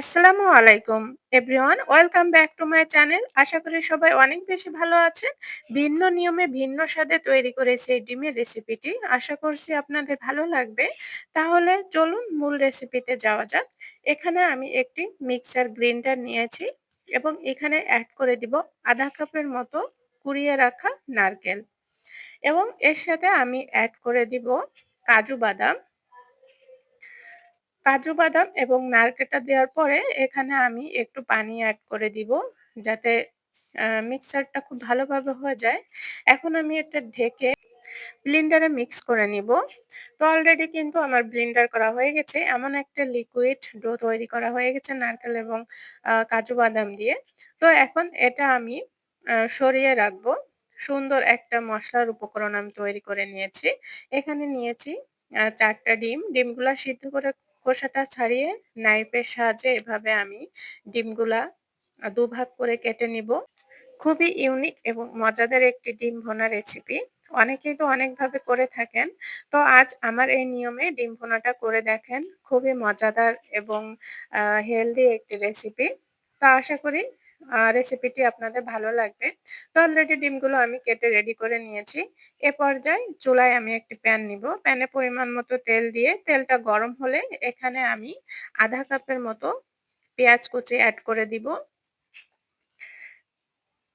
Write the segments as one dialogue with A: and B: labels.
A: আসসালামু আলাইকুম, everyone. Welcome back to my channel. আশা করি সবাই অনেক বেশি ভালো আছেন। ভিন্ন নিয়মে ভিন্ন স্বাদে তৈরি করেছি এই ডিমের রেসিপিটি। আশা করছি আপনাদের ভালো লাগবে। তাহলে চলুন মূল রেসিপিতে যাওয়া যাক। এখানে আমি একটি মিক্সার গ্রাইন্ডার নিয়েছি এবং এখানে অ্যাড করে দিব আধা কাপের মতো কুড়িয়ে রাখা নারকেল। এবং এর সাথে আমি অ্যাড করে দিব কাজু বাদাম। কাজু বাদাম এবং নারকেলটা দেওয়ার পরে এখানে আমি একটু পানি অ্যাড করে দিব যাতে মিক্সারটা খুব ভালোভাবে হয়ে যায়। এখন আমি এটা ঢেকে ব্লিন্ডারে মিক্স করে নিব। তো অলরেডি কিন্তু আমার ব্লিন্ডার করা হয়ে গেছে। এমন একটা লিকুইড ডো তৈরি করা হয়ে গেছে নারকেল এবং কাজু বাদাম দিয়ে। তো এখন এটা আমি সরিয়ে রাখব। সুন্দর একটা মশলার উপকরণ আমি তৈরি করে নিয়েছি। এখানে নিয়েছি চারটা ডিম। ডিমগুলা সিদ্ধ করে খোসাটা ছাড়িয়ে নাইফের সাহায্যে এভাবে আমি ডিমগুলা দুভাগ করে কেটে নিব। খুবই ইউনিক এবং মজাদার একটি ডিম ভোনা রেসিপি অনেকেই তো অনেকভাবে করে থাকেন। তো আজ আমার এই নিয়মে ডিম ভোনাটা করে দেখেন। খুবই মজাদার এবং হেলদি একটি রেসিপি তা আশা করি রেসিপিটি আপনাদের ভালো লাগবে। তো অলরেডি ডিমগুলো আমি কেটে রেডি করে নিয়েছি। এ পর্যায়ে চুলায় আমি একটি প্যান নিব। প্যানে পরিমাণ মতো তেল দিয়ে, তেলটা গরম হলে এখানে আমি আধা কাপের মতো পেঁয়াজ কুচি অ্যাড করে দিব।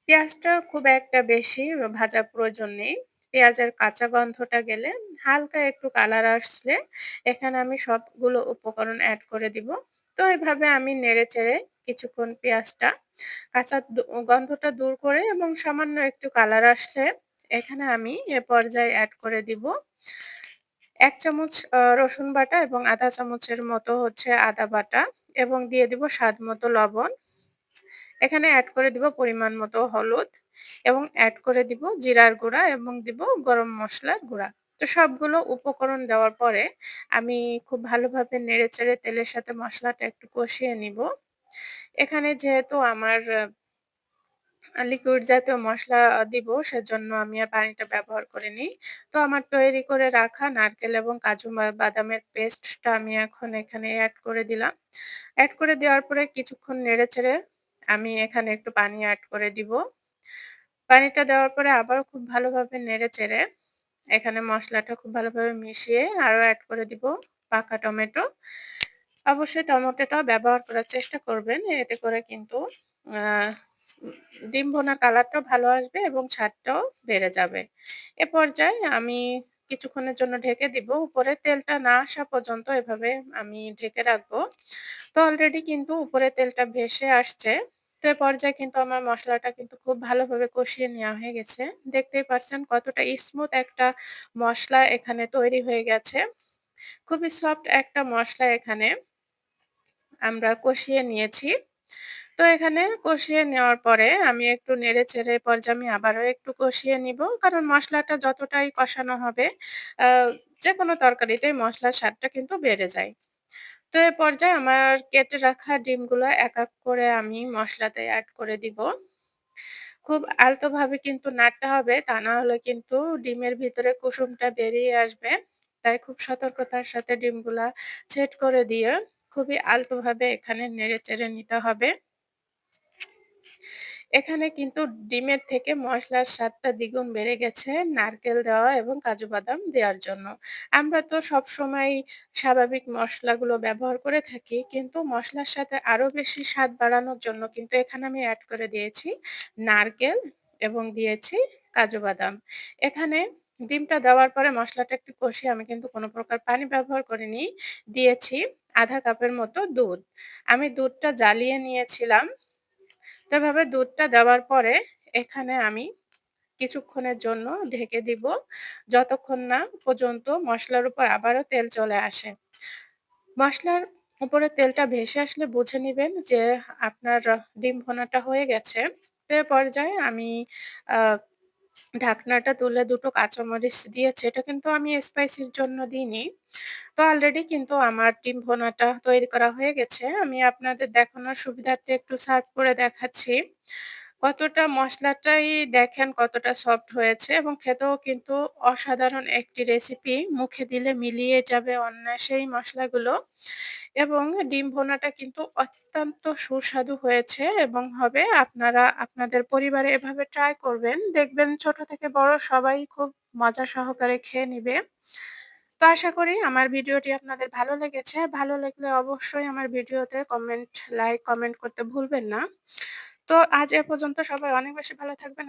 A: পেঁয়াজটা খুব একটা বেশি ভাজা প্রয়োজন নেই। পেঁয়াজের কাঁচা গন্ধটা গেলে হালকা একটু কালার আসলে এখানে আমি সবগুলো উপকরণ অ্যাড করে দিব। তো এভাবে আমি নেড়ে চেড়ে কিছুক্ষণ পেঁয়াজটা কাঁচা গন্ধটা দূর করে এবং সামান্য একটু কালার আসলে এখানে আমি এ পর্যায়ে অ্যাড করে দিব। এক চামচ রসুন বাটা এবং আধা চামচের মতো হচ্ছে আদা বাটা এবং দিয়ে দিব স্বাদ মতো লবণ। এখানে অ্যাড করে দিব পরিমাণ মতো হলুদ এবং অ্যাড করে দিব জিরার গুঁড়া এবং দিব গরম মশলার গুঁড়া। তো সবগুলো উপকরণ দেওয়ার পরে আমি খুব ভালোভাবে নেড়ে চেড়ে তেলের সাথে মশলাটা একটু কষিয়ে নিব। এখানে যেহেতু আমার লিকুইড জাতীয় মশলা দিব, সেজন্য আমি আর পানিটা ব্যবহার করিনি। তো আমার তৈরি করে রাখা নারকেল এবং কাজু বাদামের পেস্টটা আমি এখন এখানে অ্যাড করে দিলাম। অ্যাড করে দেওয়ার পরে কিছুক্ষণ নেড়ে চেড়ে আমি এখানে একটু পানি অ্যাড করে দিব। পানিটা দেওয়ার পরে আবার খুব ভালোভাবে নেড়ে চেড়ে এখানে মশলাটা খুব ভালোভাবে মিশিয়ে আরও অ্যাড করে দিব পাকা টমেটো। অবশ্যই টমেটোটা ব্যবহার করার চেষ্টা করবেন, এতে করে কিন্তু ডিম ভোনা কালারটাও ভালো আসবে এবং স্বাদটাও বেড়ে যাবে। এ পর্যায়ে আমি কিছুক্ষণের জন্য ঢেকে দিব, উপরে তেলটা না আসা পর্যন্ত এভাবে আমি ঢেকে রাখব। তো অলরেডি কিন্তু উপরে তেলটা ভেসে আসছে। তো এ পর্যায়ে কিন্তু আমার মশলাটা কিন্তু খুব ভালোভাবে কষিয়ে নেওয়া হয়ে গেছে। দেখতেই পাচ্ছেন কতটা স্মুথ একটা মশলা এখানে তৈরি হয়ে গেছে। খুবই সফট একটা মশলা এখানে আমরা কষিয়ে নিয়েছি। তো এখানে কষিয়ে নেওয়ার পরে আমি একটু নেড়ে চেড়ে পর্যায়ে আমি আবারও একটু কষিয়ে নিব। কারণ মশলাটা যতটাই কষানো হবে যে কোনো তরকারিতে মশলার স্বাদটা কিন্তু বেড়ে যায়। তো এ পর্যায়ে আমার কেটে রাখা ডিমগুলো এক এক করে আমি মশলাতে অ্যাড করে দিব। খুব আলতোভাবে কিন্তু নাড়তে হবে, তা না হলে কিন্তু ডিমের ভিতরে কুসুমটা বেরিয়ে আসবে। তাই খুব সতর্কতার সাথে ডিমগুলা সেট করে দিয়ে খুবই আলতোভাবে এখানে নেড়ে চেড়ে নিতে হবে। এখানে কিন্তু ডিমের থেকে মশলার স্বাদটা দ্বিগুণ বেড়ে গেছে নারকেল দেওয়া এবং কাজু বাদাম দেওয়ার জন্য। আমরা তো সব সময় স্বাভাবিক মশলাগুলো ব্যবহার করে থাকি, কিন্তু মশলার সাথে আরও বেশি স্বাদ বাড়ানোর জন্য কিন্তু এখানে আমি অ্যাড করে দিয়েছি নারকেল এবং দিয়েছি কাজু বাদাম। এখানে ডিমটা দেওয়ার পরে মশলাটা একটু কষিয়ে আমি কিন্তু কোনো প্রকার পানি ব্যবহার করিনি। দিয়েছি আধা কাপের মতো দুধ। আমি দুধটা জ্বালিয়ে নিয়েছিলাম। এভাবে দুধটা দেওয়ার পরে এখানে আমি কিছুক্ষণের জন্য ঢেকে দিব। যতক্ষণ না পর্যন্ত মশলার উপর আবারও তেল চলে আসে। মশলার উপরে তেলটা ভেসে আসলে বুঝে নেবেন যে আপনার ডিম ভোনাটা হয়ে গেছে। তো পর্যায়ে আমি ঢাকনাটা তুলে দুটো কাঁচামরিচ দিয়েছে, এটা কিন্তু আমি স্পাইসির জন্য দিইনি। তো অলরেডি কিন্তু আমার ডিম ভোনাটা তৈরি করা হয়ে গেছে। আমি আপনাদের দেখানোর সুবিধার্থে একটু সার্ভ করে দেখাচ্ছি। কতটা মশলাটাই দেখেন কতটা সফট হয়েছে এবং খেতেও কিন্তু অসাধারণ একটি রেসিপি। মুখে দিলে মিলিয়ে যাবে অন্য সেই মশলাগুলো এবং ডিম ভোনাটা কিন্তু অত্যন্ত সুস্বাদু হয়েছে এবং হবে। আপনারা আপনাদের পরিবারে এভাবে ট্রাই করবেন। দেখবেন ছোট থেকে বড় সবাই খুব মজা সহকারে খেয়ে নিবে। তো আশা করি আমার ভিডিওটি আপনাদের ভালো লেগেছে। ভালো লাগলে অবশ্যই আমার ভিডিওতে কমেন্ট, লাইক, কমেন্ট করতে ভুলবেন না। তো আজ এ পর্যন্ত সবাই অনেক বেশি ভালো থাকবেন।